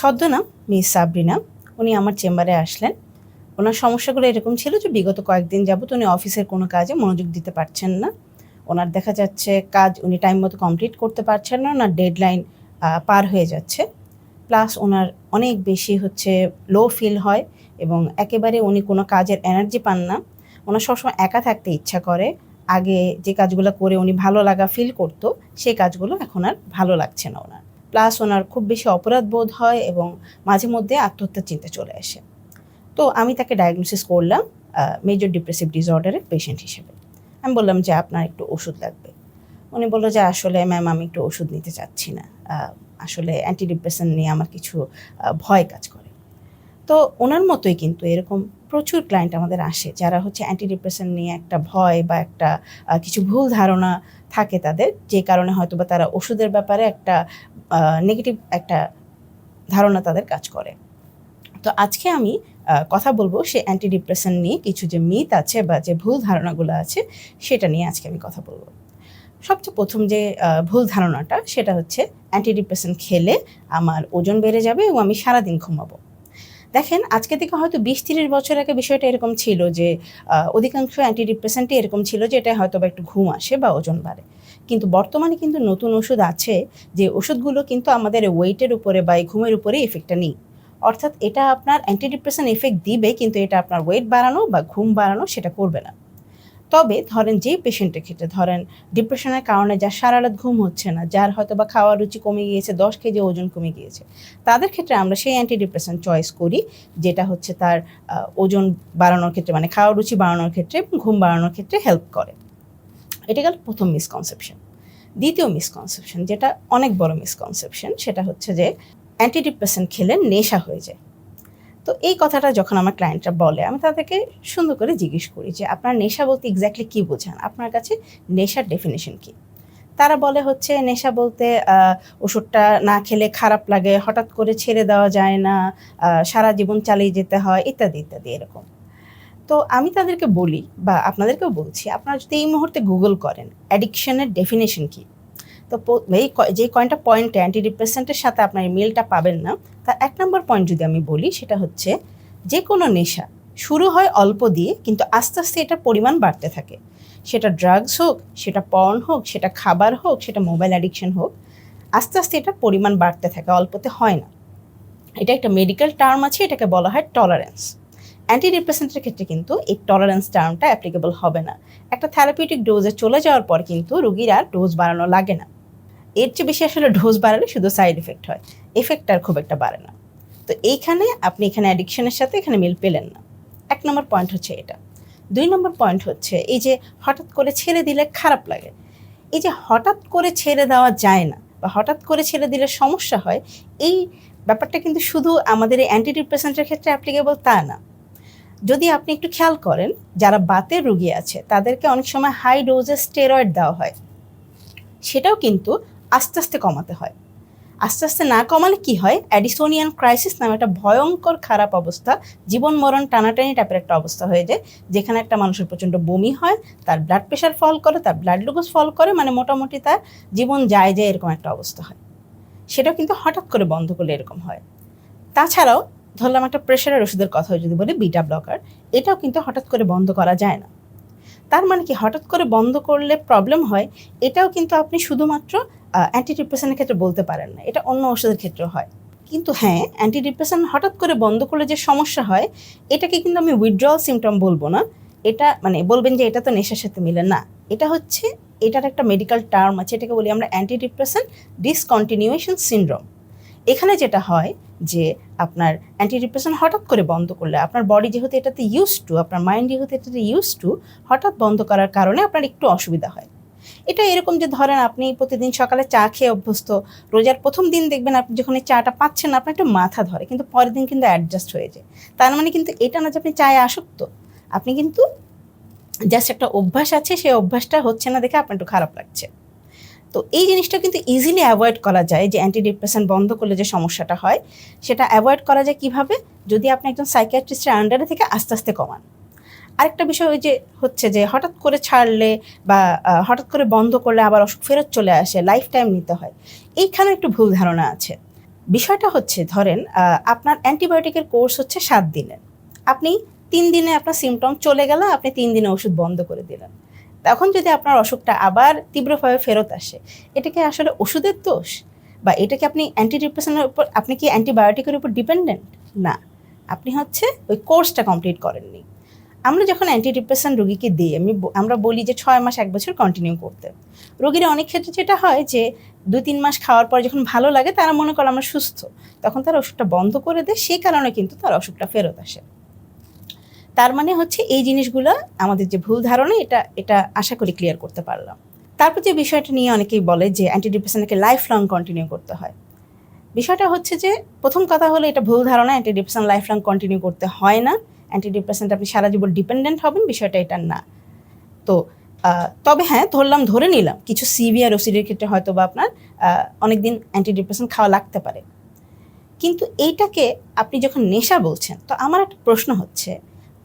ছদ্মনাম মিস সাবরিনা। উনি আমার চেম্বারে আসলেন। ওনার সমস্যাগুলো এরকম ছিল যে বিগত কয়েকদিন যাবত উনি অফিসের কোনো কাজে মনোযোগ দিতে পারছেন না। ওনার দেখা যাচ্ছে কাজ উনি টাইম মতো কমপ্লিট করতে পারছেন না, ওনার ডেডলাইন পার হয়ে যাচ্ছে। প্লাস ওনার অনেক বেশি হচ্ছে লো ফিল হয় এবং একেবারে উনি কোনো কাজের এনার্জি পান না। ওনার সবসময় একা থাকতে ইচ্ছা করে। আগে যে কাজগুলো করে উনি ভালো লাগা ফিল করতো সেই কাজগুলো এখন আর ভালো লাগছে না ওনার। প্লাস ওনার খুব বেশি অপরাধ বোধ হয় এবং মাঝে মধ্যে আত্মহত্যার চিন্তা চলে আসে। তো আমি তাকে ডায়াগনোসিস করলাম মেজর ডিপ্রেসিভ ডিসঅর্ডারের পেশেন্ট হিসেবে। আমি বললাম যে, আপনার একটু ওষুধ লাগবে। উনি বলল যে, আসলে ম্যাম আমি একটু ওষুধ নিতে চাচ্ছি না। আসলে অ্যান্টি ডিপ্রেশন নিয়ে আমার কিছু ভয় কাজ করে। তো ওনার মতোই কিন্তু এরকম প্রচুর ক্লায়েন্ট আমাদের আসে, যারা হচ্ছে অ্যান্টি ডিপ্রেশন নিয়ে একটা ভয় বা একটা কিছু ভুল ধারণা থাকে তাদের, যে কারণে হয়তো বা তারা ওষুধের ব্যাপারে একটা নেগেটিভ একটা ধারণা তাদের কাজ করে। তো আজকে আমি কথা বলব সে অ্যান্টি ডিপ্রেশন নিয়ে কিছু যে মিথ আছে বা যে ভুল ধারণাগুলো আছে, সেটা নিয়ে আজকে আমি কথা বলব। সবচেয়ে প্রথম যে ভুল ধারণাটা, সেটা হচ্ছে অ্যান্টি ডিপ্রেশন খেলে আমার ওজন বেড়ে যাবে এবং আমি সারাদিন ঘুমাবো। দেখেন, আজকে থেকে হয়তো বিশ তিরিশ বছর আগে বিষয়টা এরকম ছিল যে অধিকাংশ অ্যান্টি ডিপ্রেশনটি এরকম ছিল যে, এটা হয়তো বা একটু ঘুম আসে বা ওজন বাড়ে। কিন্তু বর্তমানে কিন্তু নতুন ওষুধ আছে যে, ওষুধগুলো কিন্তু আমাদের ওয়েটের উপরে বা ঘুমের উপরে এফেক্টটা নেই। অর্থাৎ এটা আপনার অ্যান্টি ডিপ্রেশন এফেক্ট দিবে, কিন্তু এটা আপনার ওয়েট বাড়ানো বা ঘুম বাড়ানো সেটা করবে না। তবে ধরেন যেই পেশেন্টের ক্ষেত্রে, ধরেন ডিপ্রেশনের কারণে যার সারা রাত ঘুম হচ্ছে না, যার হয়তো বা খাওয়ার রুচি কমে গিয়েছে, দশ কেজি ওজন কমে গিয়েছে, তাদের ক্ষেত্রে আমরা সেই অ্যান্টি ডিপ্রেশন চয়েস করি, যেটা হচ্ছে তার ওজন বাড়ানোর ক্ষেত্রে মানে খাওয়ার রুচি বাড়ানোর ক্ষেত্রে ঘুম বাড়ানোর ক্ষেত্রে হেল্প করে। এটা গেল প্রথম মিসকনসেপশন দ্বিতীয় মিসকনসেপশন যেটা অনেক বড় মিসকনসেপশন সেটা হচ্ছে যে অ্যান্টি ডিপ্রেশন খেলে নেশা হয়ে যায়। তো এই কথাটা যখন আমার ক্লায়েন্টরা বলে, আমি তাদেরকে সুন্দর করে জিজ্ঞেস করি যে, আপনার নেশা বলতে এক্স্যাক্টলি কী বোঝান? আপনার কাছে নেশার ডেফিনেশন কী? তারা বলে হচ্ছে, নেশা বলতে ওষুধটা না খেলে খারাপ লাগে, হঠাৎ করে ছেড়ে দেওয়া যায় না সারা জীবন চালিয়ে যেতে হয়, ইত্যাদি ইত্যাদি, এরকম। তো আমি তাদেরকে বলি বা আপনাদেরকেও বলছি, আপনারা যদি এই মুহূর্তে গুগল করেন অ্যাডিকশনের ডেফিনেশন কী? তো এই যে কয়েকটা পয়েন্টে অ্যান্টি ডিপ্রেসেন্টের সাথে আপনার মিলটা পাবেন না, তার এক নম্বর পয়েন্ট যদি আমি বলি, সেটা হচ্ছে যে কোনো নেশা শুরু হয় অল্প দিয়ে, কিন্তু আস্তে আস্তে এটার পরিমাণ বাড়তে থাকে। সেটা ড্রাগস হোক, সেটা পর্ন হোক, সেটা খাবার হোক, সেটা মোবাইল অ্যাডিকশন হোক, আস্তে আস্তে এটার পরিমাণ বাড়তে থাকে, অল্পতে হয় না। এটা একটা মেডিকেল টার্ম আছে, এটাকে বলা হয় টলারেন্স অ্যান্টি ডিপ্রেসেন্টের ক্ষেত্রে কিন্তু এই টলারেন্স টার্মটা অ্যাপ্লিকেবল হবে না। একটা থেরাপিউটিক ডোজে চলে যাওয়ার পর কিন্তু রুগীর আর ডোজ বাড়ানো লাগে না। এর চেয়ে বেশি আসলে ডোজ বাড়ালে শুধু সাইড এফেক্ট হয়। এফেক্ট আর খুব একটা বাড়ে না। তো এইখানে আপনি এখানে অ্যাডিকশনের সাথে এখানে মিল পেলেন না। এক নম্বর পয়েন্ট হচ্ছে এটা। দুই নম্বর পয়েন্ট হচ্ছে এই যে হঠাৎ করে ছেড়ে দিলে খারাপ লাগে। এই যে হঠাৎ করে ছেড়ে দেওয়া যায় না বা হঠাৎ করে ছেড়ে দিলে সমস্যা হয়, এই ব্যাপারটা কিন্তু শুধু আমাদের এই অ্যান্টি ডিপ্রেসেন্টের ক্ষেত্রে অ্যাপ্লিকেবল তা না। যদি আপনি একটু খেয়াল করেন, যারা বাতের রুগী আছে, তাদেরকে অনেক সময় হাই ডোজে স্টেরয়েড দেওয়া হয়। সেটাও কিন্তু আস্তে আস্তে কমাতে হয়। আস্তে আস্তে না কমালে কি হয়? অ্যাডিসোনিয়ান ক্রাইসিস নামে একটা ভয়ঙ্কর খারাপ অবস্থা, জীবন মরণ টানাটানি টাইপের একটা অবস্থা হয়ে যায়, যেখানে একটা মানুষের প্রচণ্ড বমি হয়, তার ব্লাড প্রেশার ফল করে, তার ব্লাড গ্লুকোজ ফল করে মানে মোটামুটি তার জীবন যায় যায় এরকম একটা অবস্থা হয়। সেটাও কিন্তু হঠাৎ করে বন্ধ করলে এরকম হয়। তাছাড়াও ধরলাম একটা প্রেশারের ওষুধের কথা যদি বলি বিটা ব্লকার এটাও কিন্তু হঠাৎ করে বন্ধ করা যায় না। তার মানে কি? হঠাৎ করে বন্ধ করলে প্রবলেম হয়, এটাও কিন্তু আপনি শুধুমাত্র অ্যান্টি ডিপ্রেশনের ক্ষেত্রে বলতে পারেন না, এটা অন্য ওষুধের ক্ষেত্রে হয়। কিন্তু হ্যাঁ অ্যান্টি ডিপ্রেশন হঠাৎ করে বন্ধ করলে যে সমস্যা হয়, এটাকে কিন্তু আমি উইথড্রল সিমটম বলব না। এটা মানে বলবেন যে এটা তো নেশার সাথে মিলে না। এটা হচ্ছে, এটার একটা মেডিকেল টার্ম আছে, এটাকে বলি আমরা অ্যান্টি ডিপ্রেশন ডিসকন্টিনিউয়েশন সিনড্রোম এখানে যেটা হয় যে আপনার অ্যান্টি ডিপ্রেশন হঠাৎ করে বন্ধ করলে, আপনার বডি যেহেতু এটাতে ইউজ টু আপনার মাইন্ড যেহেতু এটাতে ইউজ টু হঠাৎ বন্ধ করার কারণে আপনার একটু অসুবিধা হয়। এটা এরকম যে ধরেন আপনি প্রতিদিন সকালে চা খেয়ে অভ্যস্ত, রোজার প্রথম দিন দেখবেন আপনি যখন এই চাটা পাচ্ছেন আপনার একটু মাথা ধরে, কিন্তু পরের দিন কিন্তু অ্যাডজাস্ট হয়ে যায়। তার মানে কিন্তু এটা না যে আপনি চায়ে আসক্ত, আপনি কিন্তু জাস্ট একটা অভ্যাস আছে, সেই অভ্যাসটা হচ্ছে না দেখে আপনার একটু খারাপ লাগছে। তো এই জিনিসটা কিন্তু ইজিলি অ্যাভয়েড করা যায় যে অ্যান্টি ডিপ্রেশন বন্ধ করলে যে সমস্যাটা হয়, সেটা অ্যাভয়েড করা যায় কীভাবে? যদি আপনি একজন সাইকিয়াট্রিস্টের আন্ডারে থেকে আস্তে আস্তে কমান। আরেকটা বিষয় ওই যে হচ্ছে যে হঠাৎ করে ছাড়লে বা হঠাৎ করে বন্ধ করলে আবার অসুখ ফেরত চলে আসে লাইফ টাইম নিতে হয়। এইখানে একটু ভুল ধারণা আছে। বিষয়টা হচ্ছে, ধরেন আপনার অ্যান্টিবায়োটিকের কোর্স হচ্ছে সাত দিনের আপনি তিন দিনে আপনার সিমটম চলে গেল, আপনি তিন দিনে ওষুধ বন্ধ করে দিলেন। তখন যদি আপনার অসুখটা আবার তীব্রভাবে ফেরত আসে, এটা কি আসলে ওষুধের দোষ? বা এটা কি আপনি অ্যান্টিডিপ্রেশনের উপর, আপনি কি অ্যান্টিবায়োটিকের উপর ডিপেন্ডেন্ট না। আপনি হচ্ছে ওই কোর্সটা কমপ্লিট করেননি। আমরা যখন অ্যান্টিডিপ্রেশন রোগীকে দিই, আমি আমরা বলি যে ছয় মাস, এক বছর কন্টিনিউ করতে। রোগীরা অনেক ক্ষেত্রে যেটা হয় যে দু তিন মাস খাওয়ার পর যখন ভালো লাগে, তারা মনে করে আমরা সুস্থ। তখন তারা ওষুধটা বন্ধ করে দেয় সেই কারণে কিন্তু তার অসুখটা ফেরত আসে। তার মানে হচ্ছে এই জিনিসগুলো আমাদের যে ভুল ধারণা, এটা এটা আশা করি ক্লিয়ার করতে পারলাম। তারপর যে বিষয়টা নিয়ে অনেকেই বলে যে অ্যান্টিডিপ্রেশনকে লাইফ লং কন্টিনিউ করতে হয়। বিষয়টা হচ্ছে যে, প্রথম কথা হলো এটা ভুল ধারণা অ্যান্টিডিপ্রেশন লাইফ লং কন্টিনিউ করতে হয় না। অ্যান্টিডিপ্রেশনটা আপনি সারা জীবন ডিপেন্ডেন্ট হবেন, বিষয়টা এটা না। তো তবে হ্যাঁ ধরলাম, ধরে নিলাম, কিছু সিভিয়ার ওসিডির ক্ষেত্রে হয়তো বা আপনার অনেকদিন অ্যান্টিডিপ্রেশন খাওয়া লাগতে পারে। কিন্তু এইটাকে আপনি যখন নেশা বলছেন, তো আমার একটা প্রশ্ন হচ্ছে,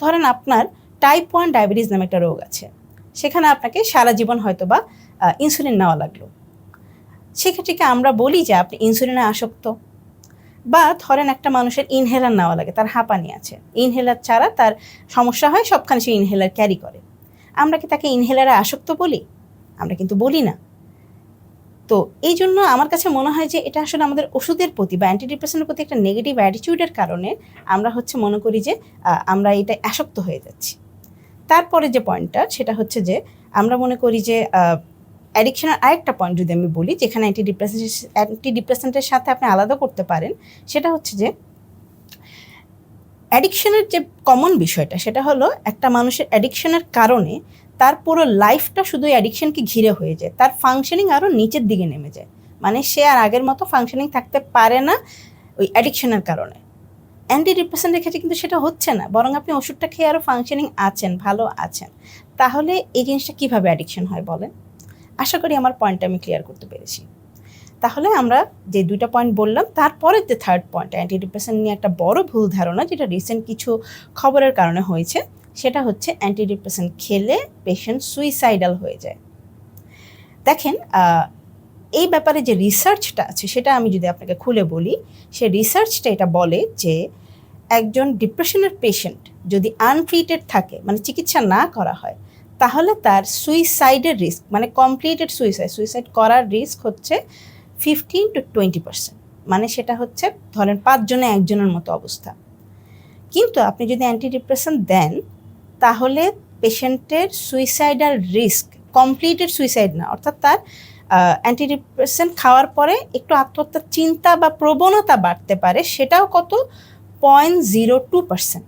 ধরেন আপনার টাইপ ওয়ান ডায়াবেটিস নামে একটা রোগ আছে, সেখানে আপনাকে সারা জীবন হয়তো বা ইনসুলিন নেওয়া লাগল। সেক্ষেত্রে আমরা বলি যে আপনি ইনসুলিনে আসক্ত? বা ধরেন একটা মানুষের ইনহেলার নেওয়া লাগে, তার হাঁপানি আছে। ইনহেলার ছাড়া তার সমস্যা হয়, সবখানে সে ইনহেলার ক্যারি করে। আমরা কি তাকে ইনহেলারে আসক্ত বলি? আমরা কিন্তু বলি না। তো এই জন্য আমার কাছে মনে হয় যে এটা আসলে আমাদের ওষুধের প্রতি বা অ্যান্টিডিপ্রেশনের প্রতি একটা নেগেটিভ অ্যাটিটিউডের কারণে আমরা হচ্ছে মনে করি যে আমরা এটা আসক্ত হয়ে যাচ্ছি। তারপরে যে পয়েন্টটা সেটা হচ্ছে যে আমরা মনে করি যে অ্যাডিকশনের আরেকটা পয়েন্ট যদি আমি বলি, যেখানে অ্যান্টিডিপ্রেসেন্ট অ্যান্টিডিপ্রেসেন্টের সাথে আপনি আলাদা করতে পারেন, সেটা হচ্ছে যে অ্যাডিকশনের যে কমন বিষয়টা, সেটা হলো একটা মানুষের অ্যাডিকশনের কারণে তার পুরো লাইফটা শুধু অ্যাডিকশনকে ঘিরে হয়ে যায়। তার ফাংশনিং আরও নিচের দিকে নেমে যায়। মানে সে আর আগের মতো ফাংশনিং থাকতে পারে না ওই অ্যাডিকশনের কারণে। অ্যান্টি ডিপ্রেশনের ক্ষেত্রে কিন্তু সেটা হচ্ছে না, বরং আপনি ওষুধটা খেয়ে আরও ফাংশনিং আছেন, ভালো আছেন। তাহলে এই জিনিসটা কীভাবে অ্যাডিকশন হয় বলেন? আশা করি আমার পয়েন্টটা আমি ক্লিয়ার করতে পেরেছি। তাহলে আমরা যে দুইটা পয়েন্ট বললাম তারপরে যে থার্ড পয়েন্ট অ্যান্টি ডিপ্রেশন নিয়ে একটা বড় ভুল ধারণা, যেটা রিসেন্ট কিছু খবরের কারণে হয়েছে, সেটা হচ্ছে অ্যান্টি ডিপ্রেশন খেলে পেশেন্ট সুইসাইডাল হয়ে যায়। দেখেন এই ব্যাপারে যে রিসার্চটা আছে, সেটা আমি যদি আপনাকে খুলে বলি, সে রিসার্চটা এটা বলে যে একজন ডিপ্রেশনের পেশেন্ট যদি আনট্রিটেড থাকে মানে চিকিৎসা না করা হয় তাহলে তার সুইসাইডের রিস্ক মানে কমপ্লিটেড সুইসাইড সুইসাইড করার রিস্ক হচ্ছে ফিফটিন টু টোয়েন্টি পার্সেন্ট মানে সেটা হচ্ছে ধরেন পাঁচজনে একজনের মতো অবস্থা। কিন্তু আপনি যদি অ্যান্টিডিপ্রেশন দেন, তাহলে পেশেন্টের সুইসাইডাল রিস্ক কমপ্লিটেড সুইসাইড না, অর্থাৎ তার অ্যান্টিডিপ্রেশন খাওয়ার পরে একটু আত্মহত্যার চিন্তা বা প্রবণতা বাড়তে পারে, সেটাও কত? পয়েন্ট জিরো টু পার্সেন্ট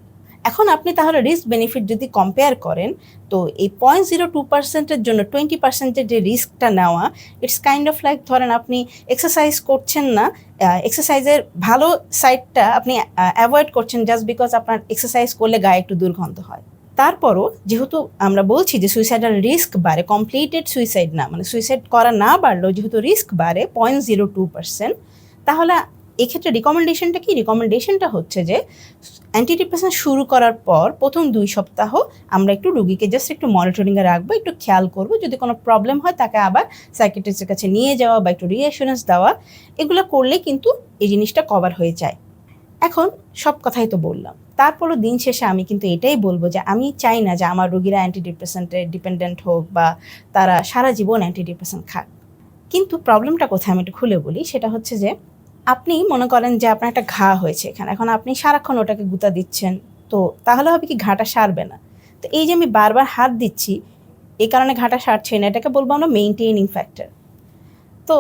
এখন আপনি তাহলে রিস্ক বেনিফিট যদি কম্পেয়ার করেন, তো এই পয়েন্ট জিরো টু পার্সেন্টের জন্য টোয়েন্টি পার্সেন্টের যে রিস্কটা নেওয়া ইটস কাইন্ড অফ লাইক ধরেন আপনি এক্সারসাইজ করছেন না এক্সারসাইজের ভালো সাইডটা আপনি অ্যাভয়েড করছেন জাস্ট বিকজ আপনার এক্সারসাইজ করলে গায়ে একটু দুর্গন্ধ হয়। তারপরও যেহেতু আমরা বলছি যে সুইসাইডাল রিস্ক বাড়ে কমপ্লিটেড সুইসাইড না মানে সুইসাইড করা না বাড়লেও যেহেতু রিস্ক বাড়ে পয়েন্ট জিরো টু পার্সেন্ট তাহলে এক্ষেত্রে রিকমেন্ডেশনটা কি? রিকমেন্ডেশনটা হচ্ছে যে অ্যান্টিডিপ্রেশন শুরু করার পর প্রথম দুই সপ্তাহ আমরা একটু রুগীকে জাস্ট একটু মনিটরিংয়ে রাখব, একটু খেয়াল করব। যদি কোনো প্রবলেম হয় তাকে আবার সাইকেট্রিস্টের কাছে নিয়ে যাওয়া বা একটু রিঅ্যাসুরেন্স দেওয়া, এগুলো করলে কিন্তু এই জিনিসটা কভার হয়ে যায়। এখন সব কথাই তো বললাম। তারপরও দিন শেষে আমি কিন্তু এটাই বলব যে, আমি চাই না যে আমার রোগীরা অ্যান্টিডিপ্রেশেন্টে ডিপেন্ডেন্ট হোক বা তারা সারা জীবন অ্যান্টিডিপ্রেশন খাক। কিন্তু প্রবলেমটা কোথায় আমি একটু খুলে বলি, সেটা হচ্ছে যে আপনি মনে করেন যে আপনার একটা ঘা হয়েছে এখানে, এখন আপনি সারাক্ষণ ওটাকে গুতা দিচ্ছেন, তো তাহলে হবে কি ঘাটা সারবে না? তো এই যে আমি বারবার হাত দিচ্ছি এই কারণে ঘাটা সারছে না, এটাকে বলব আমরা মেইনটেইনিং ফ্যাক্টর তো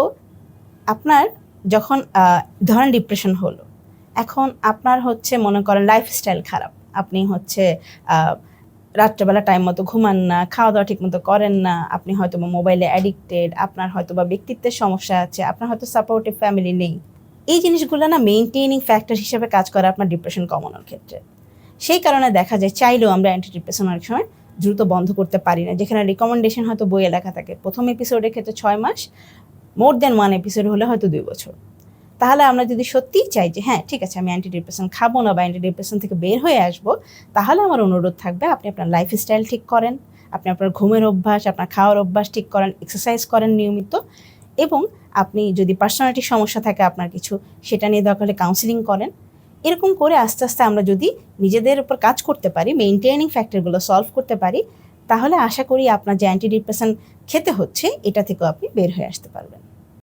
আপনার যখন ধরেন ডিপ্রেশন হলো, এখন আপনার হচ্ছে মনে করেন লাইফস্টাইল খারাপ, আপনি হচ্ছে রাত্রেবেলা টাইম মতো ঘুমান না খাওয়া দাওয়া ঠিক মতো করেন না, আপনি হয়তো মোবাইলে অ্যাডিক্টেড আপনার হয়তো বা ব্যক্তিত্বের সমস্যা আছে, আপনার হয়তো সাপোর্টিভ ফ্যামিলি নেই এই জিনিসগুলো না মেনটেনিং ফ্যাক্টর হিসেবে কাজ করে আপনার ডিপ্রেশন কমানোর ক্ষেত্রে। সেই কারণে দেখা যায় চাইলেও আমরা অ্যান্টি ডিপ্রেশন অনেক সময় দ্রুত বন্ধ করতে পারি না। যেখানে রিকমেন্ডেশন হয়তো বইয়ে লেখা থাকে, প্রথম এপিসোডের ক্ষেত্রে ছয় মাস মোর দেন ওয়ান এপিসোড হলে হয়তো দুই বছর। তাহলে আমরা যদি সত্যিই চাই যে হ্যাঁ ঠিক আছে, আমি অ্যান্টি ডিপ্রেশন খাব না বা অ্যান্টি ডিপ্রেশন থেকে বের হয়ে আসব, তাহলে আমার অনুরোধ থাকবে, আপনি আপনার লাইফস্টাইল ঠিক করেন, আপনি আপনার ঘুমের অভ্যাস, আপনার খাওয়ার অভ্যাস ঠিক করেন এক্সারসাইজ করেন নিয়মিত এবং আপনি যদি পার্সোনালিটি সমস্যা থাকে আপনার কিছু, সেটা নিয়ে দরকার হলে কাউন্সিলিং করেন। এরকম করে আস্তে আস্তে আমরা যদি নিজেদের উপর কাজ করতে পারি মেনটেনিং ফ্যাক্টরগুলো সলভ করতে পারি, তাহলে আশা করি আপনার যে অ্যান্টি ডিপ্রেশন খেতে হচ্ছে, এটা থেকেও আপনি বের হয়ে আসতে পারবেন।